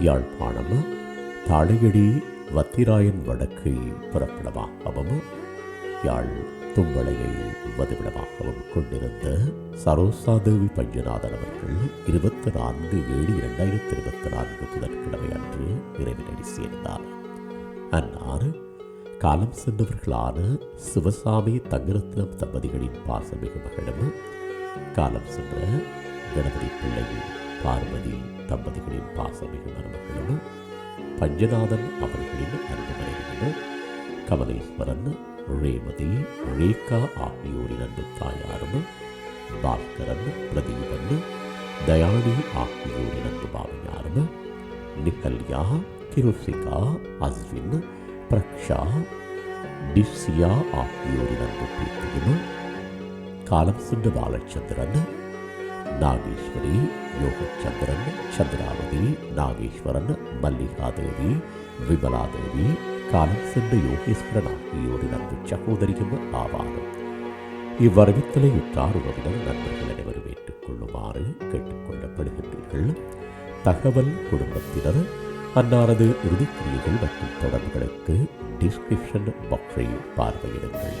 யாழ்ப்பாணம் தாழையடி வத்திராயன் வடக்கு புறப்படமாகவும் யாழ் தும்பளையை வதிவிடமாகவும் கொண்டிருந்த சரோசாதேவி பஞ்சநாதன் அவர்கள் இருபத்தி நான்கு ஏழு இரண்டாயிரத்தி இருபத்தி நான்கு புதன்கிழமை அன்று இறைவனடி சேர்ந்தார். அன்னார் காலம் சென்றவர்களான சிவசாமி தங்கரத்னம் தம்பதிகளின் பாசமிகு மகளும். காலம் சென்ற கணபதி பிள்ளை பார்வதி தம்பதிகளின் பாசமிகு மருமகளும் பஞ்சநாதன் அவர்களின் அன்பு மனைவிகளும் கமலேஸ்வரன் ரேமதி ரேகா ஆகியோரின் அன்பு தாயாரும் பாஸ்கரன் பிரதீபன் தயானி ஆகியோரின் அன்பு பாவையாரும் நிகல்யா கிருஷிகா அஸ்வின் பிரக்ஷா டிப்சியா ஆகியோரின் அன்பு பேத்தியும் காலம் சென்று பாலச்சந்திரன் நாகேஸ்வரி யோகச்சந்திரன் சந்திராவதி நாகேஸ்வரன் மல்லிகாதேவி விமலாதேவி காலம் சென்ற யோகேஸ்வரன் ஆகியோரின் அன்பு சகோதரியும் ஆவார் இவ்வரவித்தலை உற்றார் உறவினர் நண்பர்கள் அனைவரும் ஏற்றுக்கொள்ளுமாறு கேட்டுக்கொள்ளப்படுகின்றீர்கள் தகவல் குடும்பத்தினர் அன்னாரது இறுதிக்கிரியைகள் மற்றும் தொடர்புகளுக்கு டிஸ்கிரிப்ஷன் பாக்ஸை பார்வையிடுங்கள்